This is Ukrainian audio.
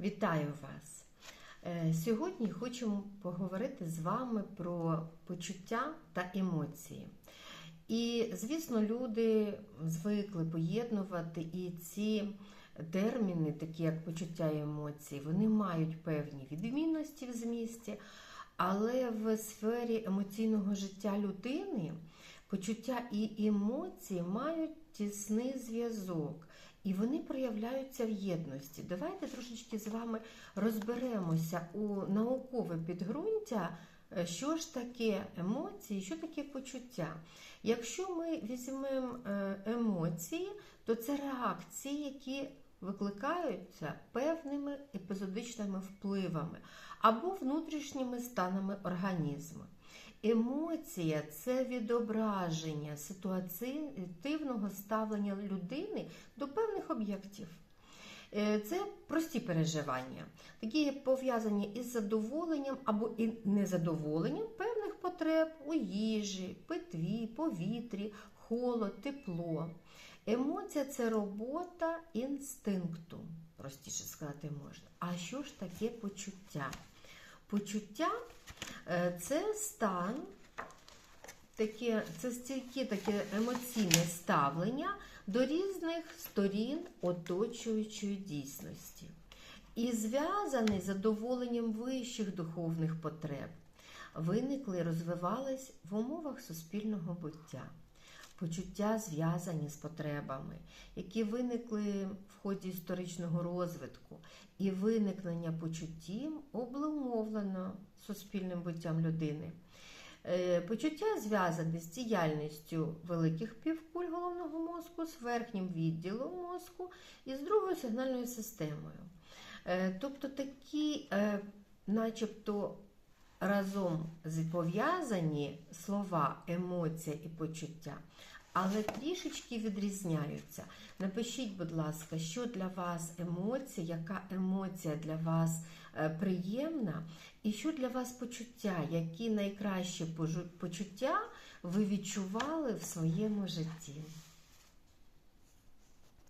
Вітаю вас! Е, Сьогодні хочемо поговорити з вами про почуття та емоції. І, звісно, люди звикли поєднувати і ці терміни, такі як почуття і емоції, вони мають певні відмінності в змісті, але в сфері емоційного життя людини почуття і емоції мають тісний зв'язок. І вони проявляються в єдності. Давайте трошечки з вами розберемося у наукове підґрунтя, е, що ж таке емоції, що таке почуття. Якщо ми візьмемо е, емоції, то це реакції, які викликаються певними епізодичними впливами або внутрішніми станами організму. Емоція це відображення ситуативного ставлення людини до певних об'єктів. Е, Це прості переживання, такі пов'язані із задоволенням або і незадоволенням певних потреб у їжі, питві, повітрі, холод, тепло. Емоція це робота інстинкту, простіше сказати можна. А що ж таке почуття? Почуття це стан, таке, це стільки таке емоційне ставлення до різних сторін оточуючої дійсності і зв'язаний з задоволенням вищих духовних потреб, виникли і розвивались в умовах суспільного буття. Почуття зв'язані з потребами, які виникли в ході історичного розвитку, і виникнення почуттів облумовлено суспільним буттям людини. Е, Почуття зв'язані з діяльністю великих півкуль головного мозку, з верхнім відділом мозку і з другою сигнальною системою. Е, Тобто такі, е, начебто, разом пов'язані слова емоція і почуття, але трішечки відрізняються. Напишіть, будь ласка, що для вас емоція, яка емоція для вас е, приємна, і що для вас почуття, які найкращі почуття ви відчували в своєму житті.